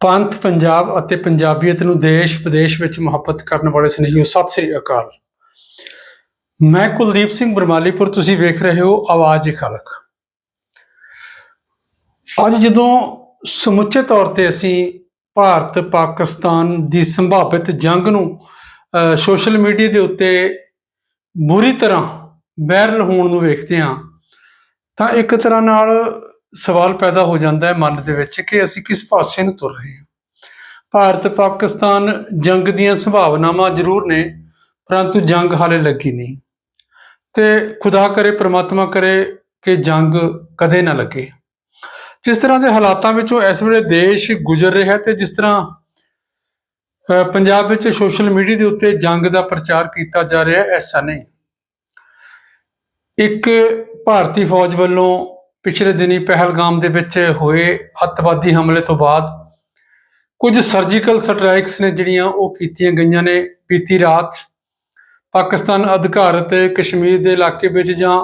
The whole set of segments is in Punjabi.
ਪੰਥ ਪੰਜਾਬ ਅਤੇ ਪੰਜਾਬੀਅਤ ਨੂੰ ਦੇਸ਼ ਵਿਦੇਸ਼ ਵਿੱਚ ਮੁਹੱਬਤ ਕਰਨ ਵਾਲੇ ਸਨੇਹੀਓ, ਸਤਿ ਸ੍ਰੀ ਅਕਾਲ। ਮੈਂ ਕੁਲਦੀਪ ਸਿੰਘ ਬਰਮਾਲੀਪੁਰ, ਤੁਸੀਂ ਵੇਖ ਰਹੇ ਹੋ ਆਵਾਜ਼ ਖਲਕ ਅੱਜ ਜਦੋਂ ਸਮੁੱਚੇ ਤੌਰ ਤੇ ਅਸੀਂ ਭਾਰਤ, ਪਾਕਿਸਤਾਨ ਦੀ ਸੰਭਾਵਿਤ ਜੰਗ ਨੂੰ ਸੋਸ਼ਲ ਮੀਡੀਆ ਦੇ ਉੱਤੇ ਬੁਰੀ ਤਰ੍ਹਾਂ ਵਾਇਰਲ ਹੋਣ ਨੂੰ ਵੇਖਦੇ ਹਾਂ, ਤਾਂ ਇੱਕ ਤਰ੍ਹਾਂ ਨਾਲ ਸਵਾਲ ਪੈਦਾ ਹੋ ਜਾਂਦਾ ਹੈ ਮਨ ਦੇ ਵਿੱਚ ਕਿ ਅਸੀਂ ਕਿਸ ਪਾਸੇ ਨੂੰ ਤੁਰ ਰਹੇ ਹਾਂ। ਭਾਰਤ ਪਾਕਿਸਤਾਨ ਜੰਗ ਦੀਆਂ ਸੰਭਾਵਨਾਵਾਂ ਜ਼ਰੂਰ ਨੇ ਪਰੰਤੂ ਜੰਗ ਹਾਲੇ ਲੱਗੀ ਨਹੀਂ। ਤੇ ਖੁਦਾ ਕਰੇ ਪ੍ਰਮਾਤਮਾ ਕਰੇ ਕਿ ਜੰਗ ਕਦੇ ਨਾ ਲੱਗੇ। ਜਿਸ ਤਰ੍ਹਾਂ ਦੇ ਹਾਲਾਤਾਂ ਵਿੱਚੋਂ ਇਸ ਵੇਲੇ ਦੇਸ਼ ਗੁਜ਼ਰ ਰਿਹਾ ਤੇ ਜਿਸ ਤਰ੍ਹਾਂ ਅਹ, ਪੰਜਾਬ ਵਿੱਚ ਸੋਸ਼ਲ ਮੀਡੀਆ ਦੇ ਉੱਤੇ ਜੰਗ ਦਾ ਪ੍ਰਚਾਰ ਕੀਤਾ ਜਾ ਰਿਹਾ ਐਸਾ ਨਹੀਂ। ਇੱਕ ਭਾਰਤੀ ਫੌਜ ਵੱਲੋਂ ਪਿਛਲੇ ਦਿਨੀ ਪਹਿਲਗਾਮ ਦੇ ਵਿੱਚ ਹੋਏ ਅੱਤਵਾਦੀ ਹਮਲੇ ਤੋਂ ਬਾਅਦ ਕੁਝ ਸਰਜੀਕਲ ਸਟ੍ਰਾਈਕਸ ਨੇ ਜਿਹੜੀਆਂ ਉਹ ਕੀਤੀਆਂ ਗਈਆਂ ਨੇ ਬੀਤੀ ਰਾਤ। ਪਾਕਿਸਤਾਨ ਅਧਿਕਾਰਤ ਕਸ਼ਮੀਰ ਦੇ ਇਲਾਕੇ ਵਿੱਚ ਜਾਂ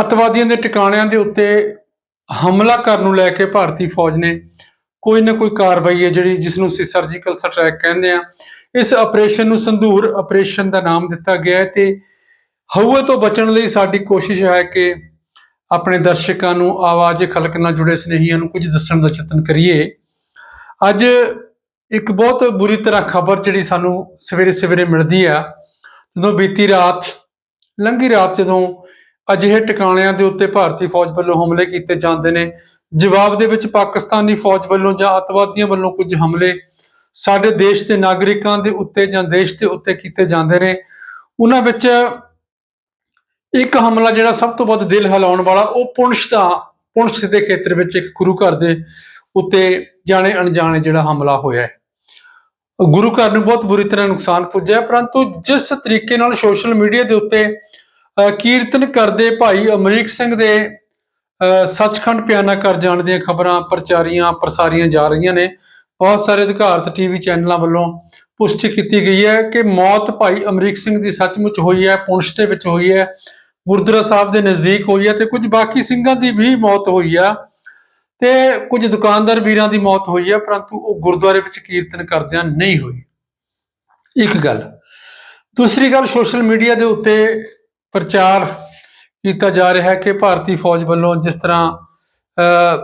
ਅੱਤਵਾਦੀਆਂ ਦੇ ਟਿਕਾਣਿਆਂ ਦੇ ਉੱਤੇ ਹਮਲਾ ਕਰਨ ਨੂੰ ਲੈ ਕੇ ਭਾਰਤੀ ਫੌਜ ਨੇ ਕੋਈ ਨਾ ਕੋਈ ਕਾਰਵਾਈ ਹੈ ਜਿਹੜੀ ਜਿਸ ਨੂੰ ਅਸੀਂ ਸਰਜੀਕਲ ਸਟ੍ਰਾਈਕ ਕਹਿੰਦੇ ਆ ਇਸ ਆਪਰੇਸ਼ਨ ਨੂੰ ਸੰਧੂਰ ਆਪਰੇਸ਼ਨ ਦਾ ਨਾਮ ਦਿੱਤਾ ਗਿਆ ਹੈ ਤੇ ਹਊਏ ਤੋਂ ਬਚਣ ਲਈ ਸਾਡੀ ਕੋਸ਼ਿਸ਼ ਹੈ ਕਿ ਆਪਣੇ ਦਰਸ਼ਕਾਂ ਨੂੰ ਆਵਾਜ਼ ਖਲਕ ਨਾਲ ਜੁੜੇ ਸਨੇਹੀਆਂ ਨੂੰ ਕੁਝ ਦੱਸਣ ਦਾ ਯਤਨ ਕਰੀਏ। ਅੱਜ ਇੱਕ ਬਹੁਤ ਬੁਰੀ ਤਰ੍ਹਾਂ ਖਬਰ ਜਿਹੜੀ ਸਾਨੂੰ ਸਵੇਰੇ ਸਵੇਰੇ ਮਿਲਦੀ ਆ, ਜਦੋਂ ਬੀਤੀ ਰਾਤ, ਲੰਘੀ ਰਾਤ ਜਦੋਂ ਅਜਿਹੇ ਟਿਕਾਣਿਆਂ ਦੇ ਉੱਤੇ ਭਾਰਤੀ ਫੌਜ ਵੱਲੋਂ ਹਮਲੇ ਕੀਤੇ ਜਾਂਦੇ ਨੇ, ਜਵਾਬ ਦੇ ਵਿੱਚ ਪਾਕਿਸਤਾਨੀ ਫੌਜ ਵੱਲੋਂ ਜਾਂ ਅਤਵਾਦੀਆਂ ਵੱਲੋਂ ਕੁਝ ਹਮਲੇ ਸਾਡੇ ਦੇਸ਼ ਦੇ ਨਾਗਰਿਕਾਂ ਦੇ ਉੱਤੇ ਜਾਂ ਦੇਸ਼ ਦੇ ਉੱਤੇ ਕੀਤੇ ਜਾਂਦੇ ਨੇ, ਉਹਨਾਂ ਵਿੱਚ ਇੱਕ ਹਮਲਾ ਜਿਹੜਾ ਸਭ ਤੋਂ ਵੱਧ ਦਿਲ ਹਿਲਾਉਣ ਵਾਲਾ ਉਹ ਪੁੰਛ ਦਾ ਪੁੰਛ ਦੇ ਖੇਤਰ ਵਿੱਚ ਇੱਕ ਗੁਰੂ ਘਰ ਦੇ ਉੱਤੇ ਜਾਣੇ ਅਣਜਾਣੇ ਜਿਹੜਾ ਹਮਲਾ ਹੋਇਆ ਹੈ। ਗੁਰੂ ਘਰ ਨੂੰ ਬਹੁਤ ਬੁਰੀ ਤਰ੍ਹਾਂ ਨੁਕਸਾਨ ਪੁੱਜਿਆ ਪਰੰਤੂ ਜਿਸ ਤਰੀਕੇ ਨਾਲ ਸੋਸ਼ਲ ਮੀਡੀਆ ਦੇ ਉੱਤੇ ਕੀਰਤਨ ਕਰਦੇ ਭਾਈ ਅਮਰੀਕ ਸਿੰਘ ਦੇ ਅਹ, ਸੱਚਖੰਡ ਪਿਆਨਾ ਕਰ ਜਾਣ ਦੀਆਂ ਖਬਰਾਂ ਪ੍ਰਚਾਰੀਆਂ ਪ੍ਰਸਾਰੀਆਂ ਜਾ ਰਹੀਆਂ ਨੇ। ਬਹੁਤ ਸਾਰੇ ਅਧਿਕਾਰਤ ਟੀਵੀ ਚੈਨਲਾਂ ਵੱਲੋਂ ਪੁਸ਼ਟੀ ਕੀਤੀ ਗਈ ਹੈ ਕਿ ਮੌਤ ਭਾਈ ਅਮਰੀਕ ਸਿੰਘ ਦੀ ਸੱਚਮੁੱਚ ਹੋਈ ਹੈ ਪੁੰਛ ਦੇ ਵਿੱਚ ਹੋਈ ਹੈ। ਗੁਰਦੁਆਰਾ ਸਾਹਿਬ ਦੇ ਨਜ਼ਦੀਕ ਹੋਈ ਹੈ ਤੇ ਕੁਝ ਬਾਕੀ ਸਿੰਘਾਂ ਦੀ ਵੀ ਮੌਤ ਹੋਈ ਆ ਤੇ ਕੁਝ ਦੁਕਾਨਦਾਰ ਵੀਰਾਂ ਦੀ ਮੌਤ ਹੋਈ ਹੈ ਪਰੰਤੂ ਉਹ ਗੁਰਦੁਆਰੇ ਵਿੱਚ ਕੀਰਤਨ ਕਰਦਿਆਂ ਨਹੀਂ ਹੋਈ। ਇੱਕ ਗੱਲ ਦੂਸਰੀ ਗੱਲ ਸੋਸ਼ਲ ਮੀਡੀਆ ਦੇ ਉੱਤੇ ਪ੍ਰਚਾਰ ਕੀਤਾ ਜਾ ਰਿਹਾ ਹੈ ਕਿ ਭਾਰਤੀ ਫੌਜ ਵੱਲੋਂ ਜਿਸ ਤਰ੍ਹਾਂ ਅਹ,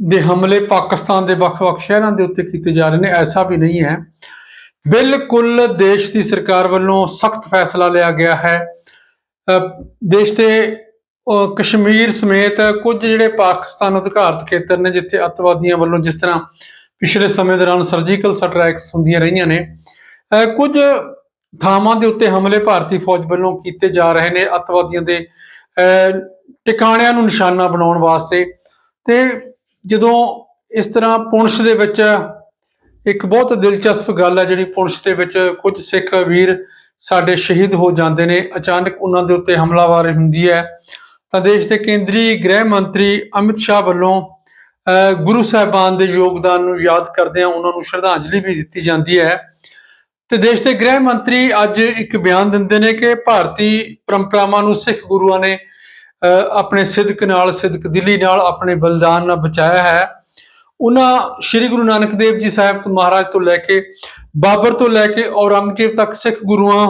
ਦੇ ਹਮਲੇ ਪਾਕਿਸਤਾਨ ਦੇ ਵੱਖ-ਵੱਖ ਸ਼ਹਿਰਾਂ ਦੇ ਉੱਤੇ ਕੀਤੇ ਜਾ ਰਹੇ ਨੇ ਐਸਾ ਵੀ ਨਹੀਂ ਹੈ। ਬਿਲਕੁਲ ਦੇਸ਼ ਦੀ ਸਰਕਾਰ ਵੱਲੋਂ ਸਖਤ ਫੈਸਲਾ ਲਿਆ ਗਿਆ ਹੈ ਦੇਸ਼ ਦੇ ਕਸ਼ਮੀਰ ਸਮੇਤ ਕੁਝ ਜਿਹੜੇ ਪਾਕਿਸਤਾਨ ਅਧਿਕਾਰਤ ਖੇਤਰ ਨੇ ਜਿੱਥੇ ਅੱਤਵਾਦੀਆਂ ਵੱਲੋਂ ਜਿਸ ਤਰ੍ਹਾਂ ਪਿਛਲੇ ਸਮੇਂ ਦੌਰਾਨ ਸਰਜੀਕਲ ਸਟ੍ਰਾਈਕਸ ਹੁੰਦੀਆਂ ਰਹੀਆਂ ਨੇ ਅਹ, ਕੁਝ ਥਾਵਾਂ ਦੇ ਉੱਤੇ ਹਮਲੇ ਭਾਰਤੀ ਫੌਜ ਵੱਲੋਂ ਕੀਤੇ ਜਾ ਰਹੇ ਨੇ ਅੱਤਵਾਦੀਆਂ ਦੇ ਅਹ, ਟਿਕਾਣਿਆਂ ਨੂੰ ਨਿਸ਼ਾਨਾ ਬਣਾਉਣ ਵਾਸਤੇ। ਤੇ ਜਦੋਂ ਇਸ ਤਰ੍ਹਾਂ ਪੁੰਛ ਦੇ ਵਿੱਚ ਇੱਕ ਬਹੁਤ ਦਿਲਚਸਪ ਗੱਲ ਹੈ ਜਿਹੜੀ ਪੁੰਛ ਦੇ ਵਿੱਚ ਕੁਝ ਸਿੱਖ ਵੀਰ ਸਾਡੇ ਸ਼ਹੀਦ ਹੋ ਜਾਂਦੇ ਨੇ। ਅਚਾਨਕ ਉਹਨਾਂ ਦੇ ਉੱਤੇ ਹਮਲਾਵਾਰੀ ਹੁੰਦੀ ਹੈ। ਤਾਂ ਦੇਸ਼ ਦੇ ਕੇਂਦਰੀ ਗ੍ਰਹਿ ਮੰਤਰੀ ਅਮਿਤ ਸ਼ਾਹ ਵੱਲੋਂ ਅਹ, ਗੁਰੂ ਸਾਹਿਬਾਨ ਦੇ ਯੋਗਦਾਨ ਨੂੰ ਯਾਦ ਕਰਦੇ ਆ ਉਹਨਾਂ ਨੂੰ ਸ਼ਰਧਾਂਜਲੀ ਵੀ ਦਿੱਤੀ ਜਾਂਦੀ ਹੈ। ਤੇ ਦੇਸ਼ ਦੇ ਗ੍ਰਹਿ ਮੰਤਰੀ ਅੱਜ ਇੱਕ ਬਿਆਨ ਦਿੰਦੇ ਨੇ ਕਿ ਭਾਰਤੀ ਪਰੰਪਰਾਵਾਂ ਨੂੰ ਸਿੱਖ ਗੁਰੂਆਂ ਨੇ ਅਹ, ਆਪਣੇ ਸਿਦਕ ਨਾਲ ਸਿਦਕ ਦਿੱਲੀ ਨਾਲ ਆਪਣੇ ਬਲਿਦਾਨ ਨਾਲ ਬਚਾਇਆ ਹੈ। ਉਹਨਾਂ ਸ੍ਰੀ ਗੁਰੂ ਨਾਨਕ ਦੇਵ ਜੀ ਸਾਹਿਬ ਤੋਂ ਮਹਾਰਾਜ ਤੋਂ ਲੈ ਕੇ ਬਾਬਰ ਤੋਂ ਲੈ ਕੇ ਔਰੰਗਜ਼ੇਬ ਤੱਕ ਸਿੱਖ ਗੁਰੂਆਂ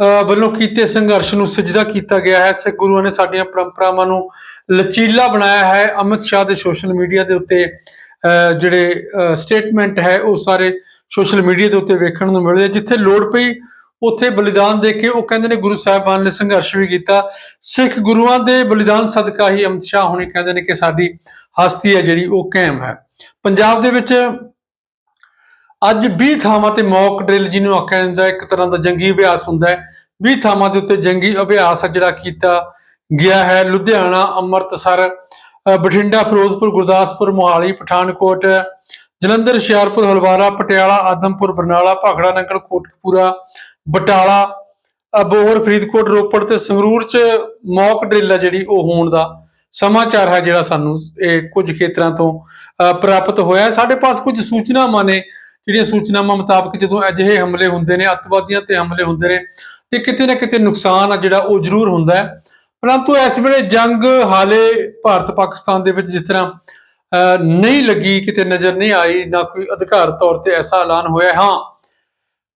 ਅਹ, ਵੱਲੋਂ ਕੀਤੇ ਸੰਘਰਸ਼ ਨੂੰ ਸਜਦਾ ਕੀਤਾ ਗਿਆ ਹੈ। ਸਿੱਖ ਗੁਰੂਆਂ ਨੇ ਸਾਡੀਆਂ ਪਰੰਪਰਾਵਾਂ ਨੂੰ ਲਚੀਲਾ ਬਣਾਇਆ ਹੈ। ਅਮਿਤ ਸ਼ਾਹ ਦੇ ਸੋਸ਼ਲ ਮੀਡੀਆ ਦੇ ਉੱਤੇ ਅਹ, ਜਿਹੜੇ ਸਟੇਟਮੈਂਟ ਹੈ ਉਹ ਸਾਰੇ ਸੋਸ਼ਲ ਮੀਡੀਆ ਦੇ ਉੱਤੇ ਵੇਖਣ ਨੂੰ ਮਿਲਦੇ ਜਿੱਥੇ ਲੋੜ ਪਈ ਉੱਥੇ ਬਲੀਦਾਨ ਦੇ ਕੇ ਉਹ ਕਹਿੰਦੇ ਨੇ ਗੁਰੂ ਸਾਹਿਬਾਨ ਨੇ ਸੰਘਰਸ਼ ਵੀ ਕੀਤਾ। ਸਿੱਖ ਗੁਰੂਆਂ ਦੇ ਬਲੀਦਾਨ ਸਦਕਾ ਹੀ ਅਮਿਤ ਸ਼ਾਹ ਹੁਣੇ ਕਹਿੰਦੇ ਨੇ ਕਿ ਸਾਡੀ ਹਸਤੀ ਹੈ ਜਿਹੜੀ, ਉਹ ਕਾਇਮ ਹੈ। ਪੰਜਾਬ ਦੇ ਵਿੱਚ ਅੱਜ 20 ਥਾਵਾਂ ਤੇ ਮੌਕ ਡਰਿਲ ਜਿਹਨੂੰ ਆਖਿਆ ਜਾਂਦਾ ਇੱਕ ਤਰ੍ਹਾਂ ਦਾ ਜੰਗੀ ਅਭਿਆਸ ਹੁੰਦਾ ਹੈ। 20 ਥਾਵਾਂ ਦੇ ਉੱਤੇ ਜੰਗੀ ਅਭਿਆਸ ਜਿਹੜਾ ਕੀਤਾ ਗਿਆ ਹੈ। ਲੁਧਿਆਣਾ, ਅੰਮ੍ਰਿਤਸਰ ਬਠਿੰਡਾ, ਫਿਰੋਜ਼ਪੁਰ, ਗੁਰਦਾਸਪੁਰ, ਮੋਹਾਲੀ, ਪਠਾਨਕੋਟ, ਜਲੰਧਰ, ਹੁਸ਼ਿਆਰਪੁਰ, ਹਲਵਾਰਾ, ਪਟਿਆਲਾ, ਆਦਮਪੁਰ, ਬਰਨਾਲਾ, ਭਾਖੜਾ, ਨੰਗਲ, ਕੋਟਕਪੂਰਾ, ਬਟਾਲਾ ਅਬੋਹਰ ਫਰੀਦਕੋਟ, ਰੋਪੜ ਤੇ ਸੰਗਰੂਰ ਚ ਮੌਕ ਡਰਿਲ ਹੈ ਜਿਹੜੀ ਉਹ ਹੋਣ ਦਾ ਸਮਾਚਾਰ ਹੈ ਜਿਹੜਾ ਸਾਨੂੰ ਇਹ ਕੁਝ ਖੇਤਰਾਂ ਤੋਂ ਅ, ਪ੍ਰਾਪਤ ਹੋਇਆ ਸਾਡੇ ਪਾਸ ਕੁਝ ਸੂਚਨਾਵਾਂ ਨੇ ਜਿਹੜੀਆਂ ਸੂਚਨਾਵਾਂ ਮੁਤਾਬਕ ਜਦੋਂ ਅਜਿਹੇ ਹਮਲੇ ਹੁੰਦੇ ਨੇ ਅੱਤਵਾਦੀਆਂ ਤੇ ਹਮਲੇ ਹੁੰਦੇ ਨੇ ਤੇ ਕਿਤੇ ਨਾ ਕਿਤੇ ਨੁਕਸਾਨ ਆ ਜਿਹੜਾ ਉਹ ਜ਼ਰੂਰ ਹੁੰਦਾ ਹੈ। ਪਰੰਤੂ ਇਸ ਵੇਲੇ ਜੰਗ ਹਾਲੇ ਭਾਰਤ ਪਾਕਿਸਤਾਨ ਦੇ ਵਿੱਚ ਜਿਸ ਤਰ੍ਹਾਂ ਅਹ, ਨਹੀਂ ਲੱਗੀ ਕਿਤੇ ਨਜ਼ਰ ਨਹੀਂ ਆਈ ਨਾ ਕੋਈ ਅਧਿਕਾਰ ਤੌਰ ਤੇ ਐਸਾ ਐਲਾਨ ਹੋਇਆ ਹਾਂ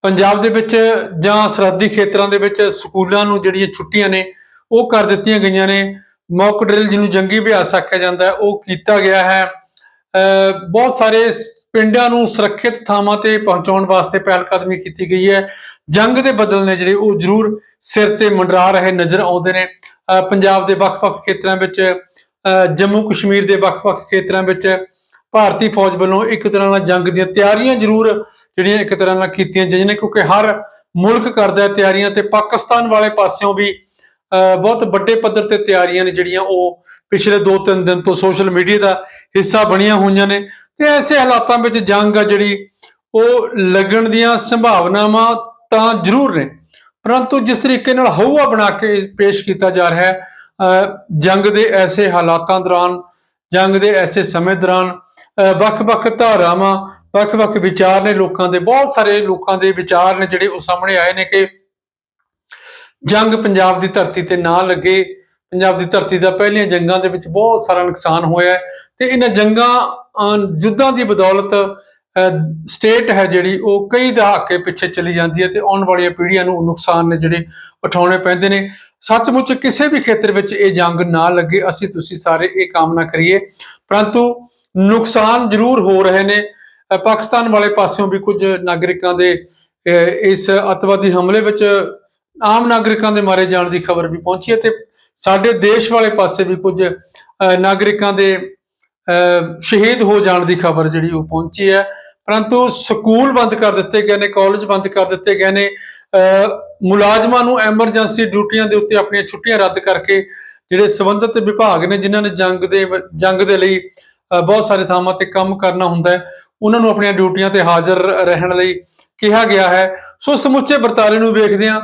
ਪੰਜਾਬ ਦੇ ਵਿੱਚ ਜਾਂ ਸਰਹੱਦੀ ਖੇਤਰਾਂ ਦੇ ਵਿੱਚ ਸਕੂਲਾਂ ਨੂੰ ਜਿਹੜੀਆਂ ਛੁੱਟੀਆਂ ਨੇ ਉਹ ਕਰ ਦਿੱਤੀਆਂ ਗਈਆਂ ਨੇ। ਮੌਕ ਡਰਿਲ ਜਿਹਨੂੰ ਜੰਗੀ ਅਭਿਆਸ ਆਖਿਆ ਜਾਂਦਾ ਹੈ, ਉਹ ਕੀਤਾ ਗਿਆ ਹੈ। ਅਹ ਬਹੁਤ ਸਾਰੇ ਪਿੰਡਾਂ ਨੂੰ ਸੁਰੱਖਿਅਤ ਥਾਵਾਂ ਤੇ ਪਹੁੰਚਾਉਣ ਵਾਸਤੇ ਪਹਿਲ ਕਦਮੀ ਕੀਤੀ ਗਈ ਹੈ। ਜੰਗ ਦੇ ਬਦਲ ਨੇ ਜਿਹੜੇ ਉਹ ਜ਼ਰੂਰ ਸਿਰ ਤੇ ਮੰਡਰਾ ਰਹੇ ਨਜ਼ਰ ਆਉਂਦੇ ਨੇ। ਅਹ ਪੰਜਾਬ ਦੇ ਵੱਖ-ਵੱਖ ਖੇਤਰਾਂ ਵਿੱਚ, ਅਹ ਜੰਮੂ ਕਸ਼ਮੀਰ ਦੇ ਵੱਖ-ਵੱਖ ਖੇਤਰਾਂ ਵਿੱਚ ਭਾਰਤੀ ਫੌਜ ਵੱਲੋਂ ਇੱਕ ਤਰ੍ਹਾਂ ਨਾਲ ਜੰਗ ਦੀਆਂ ਤਿਆਰੀਆਂ ਜ਼ਰੂਰ ਜਿਹੜੀਆਂ ਇੱਕ ਤਰ੍ਹਾਂ ਨਾਲ ਕੀਤੀਆਂ ਜਾਂਦੀਆਂ ਨੇ, ਕਿਉਂਕਿ ਹਰ ਮੁਲਕ ਕਰਦਾ ਤਿਆਰੀਆਂ ਤੇ ਪਾਕਿਸਤਾਨ ਵਾਲੇ ਪਾਸਿਓਂ ਵੀ ਬਹੁਤ ਵੱਡੇ ਪੱਧਰ ਤੇ ਤਿਆਰੀਆਂ ਨੇ ਜਿਹੜੀਆਂ ਉਹ ਪਿਛਲੇ 2-3 ਦਿਨ ਤੋਂ ਸੋਸ਼ਲ ਮੀਡੀਆ ਦਾ ਹਿੱਸਾ ਬਣੀਆਂ ਹੋਈਆਂ ਨੇ ਤੇ ਐਸੇ ਹਾਲਾਤਾਂ ਵਿੱਚ ਜੰਗ ਆ ਜਿਹੜੀ ਉਹ ਲੱਗਣ ਦੀਆਂ ਸੰਭਾਵਨਾਵਾਂ ਤਾਂ ਜ਼ਰੂਰ ਨੇ। ਪਰੰਤੂ ਜਿਸ ਤਰੀਕੇ ਨਾਲ ਹਊਆ ਬਣਾ ਕੇ ਪੇਸ਼ ਕੀਤਾ ਜਾ ਰਿਹਾ ਹੈ, ਅਹ ਜੰਗ ਦੇ ਐਸੇ ਹਾਲਾਤਾਂ ਦੌਰਾਨ, ਜੰਗ ਦੇ ਐਸੇ ਸਮੇਂ ਦੌਰਾਨ, ਅਹ ਵੱਖ-ਵੱਖ ਧਾਰਾਵਾਂ, ਵੱਖ-ਵੱਖ ਵਿਚਾਰ ਨੇ ਲੋਕਾਂ ਦੇ, ਬਹੁਤ ਸਾਰੇ ਲੋਕਾਂ ਦੇ ਵਿਚਾਰ ਨੇ ਜਿਹੜੇ ਉਹ ਸਾਹਮਣੇ ਆਏ ਨੇ ਕਿ ਜੰਗ ਪੰਜਾਬ ਦੀ ਧਰਤੀ ਤੇ ਨਾ ਲੱਗੇ। ਪੰਜਾਬ ਦੀ ਧਰਤੀ ਦਾ ਪਹਿਲੀਆਂ ਜੰਗਾਂ ਦੇ ਵਿੱਚ ਬਹੁਤ ਸਾਰਾ ਨੁਕਸਾਨ ਹੋਇਆ ਹੈ ਤੇ ਇਹਨਾਂ ਜੰਗਾਂ ਅਹ, ਯੁੱਧਾਂ ਦੀ ਬਦੌਲਤ ਸਟੇਟ ਹੈ ਜਿਹੜੀ ਉਹ ਕਈ ਦਹਾਕੇ ਪਿੱਛੇ ਚਲੀ ਜਾਂਦੀ ਹੈ ਤੇ ਆਉਣ ਵਾਲੀਆਂ ਪੀੜ੍ਹੀਆਂ ਨੂੰ ਨੁਕਸਾਨ ਨੇ ਜਿਹੜੇ ਉਠਾਉਣੇ ਪੈਂਦੇ ਨੇ। ਸੱਚਮੁੱਚ ਕਿਸੇ ਵੀ ਖੇਤਰ ਵਿੱਚ ਇਹ ਜੰਗ ਨਾ ਲੱਗੇ ਅਸੀਂ ਤੁਸੀਂ ਸਾਰੇ ਇਹ ਕਾਮਨਾ ਕਰੀਏ। ਪਰੰਤੂ ਨੁਕਸਾਨ ਜ਼ਰੂਰ ਹੋ ਰਹੇ ਨੇ। ਪਾਕਿਸਤਾਨ ਵਾਲੇ ਪਾਸਿਓਂ ਵੀ ਕੁਝ ਨਾਗਰਿਕਾਂ ਦੇ ਇਸ ਅਤਵਾਦੀ ਹਮਲੇ ਵਿੱਚ ਆਮ ਨਾਗਰਿਕਾਂ ਦੇ ਮਾਰੇ ਜਾਣ ਦੀ ਖਬਰ ਵੀ ਪਹੁੰਚੀ ਹੈ ਤੇ ਸਾਡੇ ਦੇਸ਼ ਵਾਲੇ ਪਾਸੇ ਵੀ ਕੁਝ ਅਹ, ਨਾਗਰਿਕਾਂ ਦੇ ਅਹ, ਸ਼ਹੀਦ ਹੋ ਜਾਣ ਦੀ ਖਬਰ ਜਿਹੜੀ ਉਹ ਪਹੁੰਚੀ ਹੈ। ਪਰੰਤੂ ਸਕੂਲ ਬੰਦ ਕਰ ਦਿੱਤੇ ਗਏ ਨੇ ਕਾਲਜ ਬੰਦ ਕਰ ਦਿੱਤੇ ਗਏ ਨੇ। ਅਹ, ਮੁਲਾਜ਼ਮਾਂ ਨੂੰ ਐਮਰਜੈਂਸੀ ਡਿਊਟੀਆਂ ਦੇ ਉੱਤੇ ਆਪਣੀਆਂ ਛੁੱਟੀਆਂ ਰੱਦ ਕਰਕੇ ਜਿਹੜੇ ਸੰਬੰਧਿਤ ਵਿਭਾਗ ਨੇ ਜਿਨ੍ਹਾਂ ਨੇ ਜੰਗ ਦੇ ਜੰਗ ਦੇ ਲਈ ਅਹ, ਬਹੁਤ ਸਾਰੇ ਥਾਵਾਂ ਤੇ ਕੰਮ ਕਰਨਾ ਹੁੰਦਾ ਹੈ ਉਹਨਾਂ ਨੂੰ ਆਪਣੀਆਂ ਡਿਊਟੀਆਂ ਤੇ ਹਾਜ਼ਰ ਰਹਿਣ ਲਈ ਕਿਹਾ ਗਿਆ ਹੈ। ਸੋ ਸਮੁੱਚੇ ਵਰਤਾਰੇ ਨੂੰ ਵੇਖਦੇ ਹਾਂ।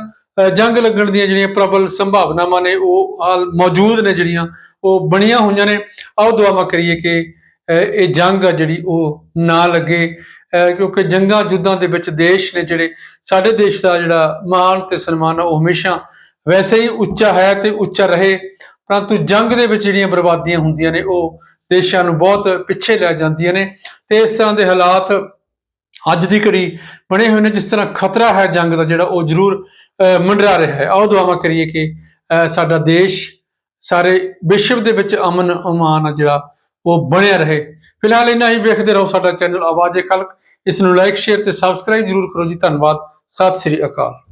ਜੰਗ ਲੱਗਣ ਦੀਆਂ ਜਿਹੜੀਆਂ ਪ੍ਰਬਲ ਸੰਭਾਵਨਾਵਾਂ ਨੇ, ਉਹ ਹਾਲ ਮੌਜੂਦ ਨੇ ਜਿਹੜੀਆਂ, ਉਹ ਬਣੀਆਂ ਹੋਈਆਂ ਨੇ। ਆਓ ਦੁਆਵਾਂ ਕਰੀਏ ਕਿ ਇਹ ਜੰਗ ਆ ਜਿਹੜੀ ਉਹ ਨਾ ਲੱਗੇ। ਕਿਉਂਕਿ ਜੰਗਾਂ ਯੁੱਧਾਂ ਦੇ ਵਿੱਚ ਦੇਸ਼ ਨੇ ਜਿਹੜੇ, ਸਾਡੇ ਦੇਸ਼ ਦਾ ਜਿਹੜਾ ਮਾਣ ਤੇ ਸਨਮਾਨ ਆ, ਉਹ ਹਮੇਸ਼ਾ ਵੈਸੇ ਹੀ ਉੱਚਾ ਹੈ ਤੇ ਉੱਚਾ ਰਹੇ। ਪਰੰਤੂ ਜੰਗ ਦੇ ਵਿੱਚ ਜਿਹੜੀਆਂ ਬਰਬਾਦੀਆਂ ਹੁੰਦੀਆਂ ਨੇ, ਉਹ ਦੇਸ਼ਾਂ ਨੂੰ ਬਹੁਤ ਪਿੱਛੇ ਲੈ ਜਾਂਦੀਆਂ ਨੇ ਤੇ ਇਸ ਤਰ੍ਹਾਂ ਦੇ ਹਾਲਾਤ ਅੱਜ ਦੀ ਘੜੀ ਬਣੇ ਹੋਏ ਨੇ, ਜਿਸ ਤਰ੍ਹਾਂ ਖਤਰਾ ਹੈ ਜੰਗ ਦਾ ਜਿਹੜਾ, ਉਹ ਜ਼ਰੂਰ ਮੰਡਰਾ ਰਿਹਾ ਹੈ। ਆਓ ਦੁਆਵਾਂ ਕਰੀਏ ਕਿ ਸਾਡਾ ਦੇਸ਼ ਸਾਰੇ ਵਿਸ਼ਵ ਦੇ ਵਿੱਚ ਅਮਨ ਅਮਾਨ ਆ ਜਿਹੜਾ, ਉਹ ਬਣਿਆ ਰਹੇ। ਫਿਲਹਾਲ ਇੰਨਾ ਹੀ, ਵੇਖਦੇ ਰਹੋ ਸਾਡਾ ਚੈਨਲ ਆਵਾਜ਼ੇ ਖਲਕ। ਇਸ ਨੂੰ ਲਾਈਕ ਸ਼ੇਅਰ ਤੇ ਸਬਸਕ੍ਰਾਈਬ ਜ਼ਰੂਰ ਕਰੋ ਜੀ। ਧੰਨਵਾਦ। ਸਤਿ ਸ੍ਰੀ ਅਕਾਲ।